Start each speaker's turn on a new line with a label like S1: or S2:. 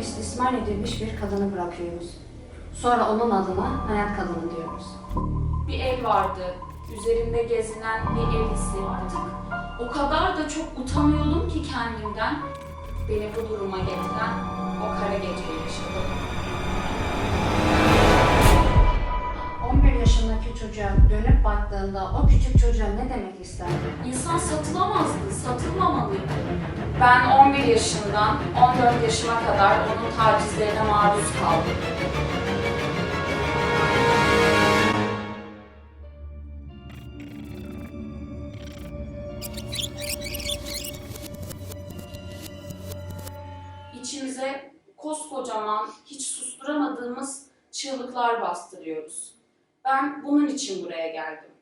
S1: edilmiş bir kadını bırakıyoruz. Sonra onun adına hayat kadını diyoruz.
S2: Bir el vardı. Üzerinde gezinen bir el hissettim. O kadar da çok utanıyordum ki kendimden. Beni bu duruma getiren o kara geceyi yaşadım.
S1: 11 yaşındaki çocuğa dönüp baktığında o küçük çocuğa ne demek isterdi?
S2: İnsan satılamazdı, satılmamalıydı. Ben 11 yaşından 14 yaşıma kadar onun tacizlerine maruz kaldım. İçimize koskocaman, hiç susturamadığımız çığlıklar bastırıyoruz. Ben bunun için buraya geldim.